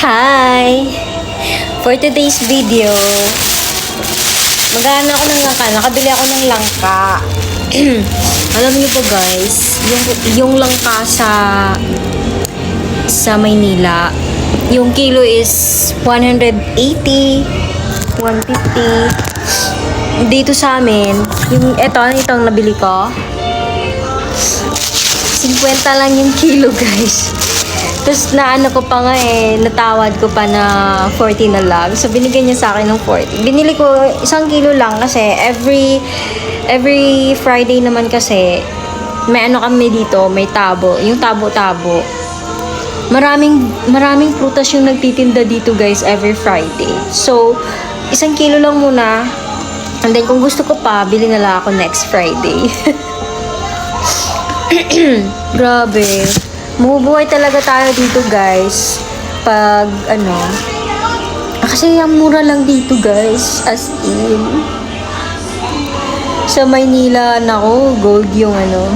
Hi! For today's video, magana ako ng langka. Nakabili ako ng langka. Alam niyo ba guys, yung, yung langka sa sa Maynila, yung kilo is 180, 150. Dito sa amin, yung eto, itong nabili ko? 50 lang yung kilo, guys. Tapos naano ko pa nga eh, natawad ko pa na 40 na lang. So binigyan niya sa akin ng 40. Binili ko isang kilo lang kasi every every Friday naman kasi may ano kami dito, may tabo, yung tabo-tabo. Maraming maraming prutas yung nagtitinda dito guys every Friday. So isang kilo lang muna. And then kung gusto ko pa, bili na lang ako next Friday. Grabe. Mabubuhay talaga tayo dito, guys. Pag, ano, ah, kasi ang mura lang dito, guys. As in. Sa Maynila, nako, gold yung ano.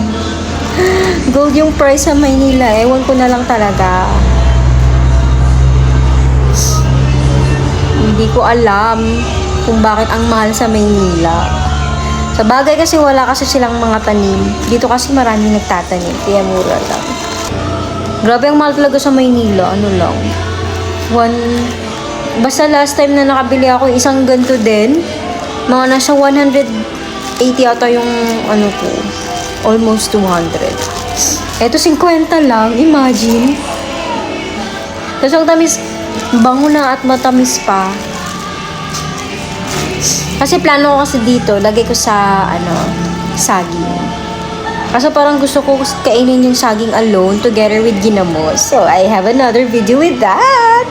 Gold yung price sa Maynila. Ewan ko na lang talaga. Hindi ko alam kung bakit ang mahal sa Maynila. Sa bagay kasi wala kasi silang mga tanim. Dito kasi marami nagtatanim. Kaya mura lang. Grabe ang mahal talaga sa Maynila. Ano lang. One... Basta last time na nakabili ako, isang ganito din. Mga nasa 180 ata yung ano ko. Almost 200. Eto 50 lang. Imagine. Tapos ang tamis, bango na at matamis pa. Kasi plano ko kasi dito, lagay ko sa, ano, saging. Kasi parang gusto ko kainin yung saging alone together with ginamos. So, I have another video with that.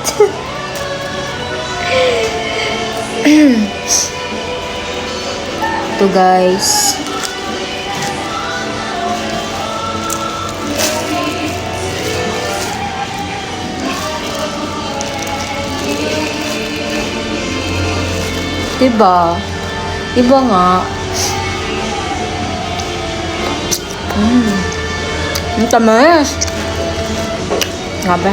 Ito guys. Diba? Diba nga? Mm. Ang tamis. Grabe.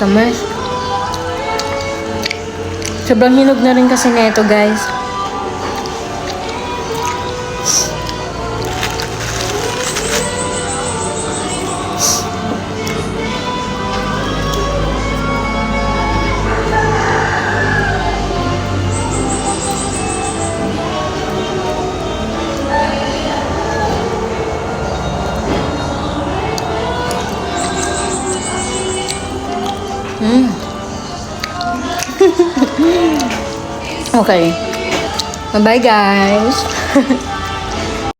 Tamis. Sobrang hinog na rin kasi nito, guys. Mm. okay. Bye-bye, guys.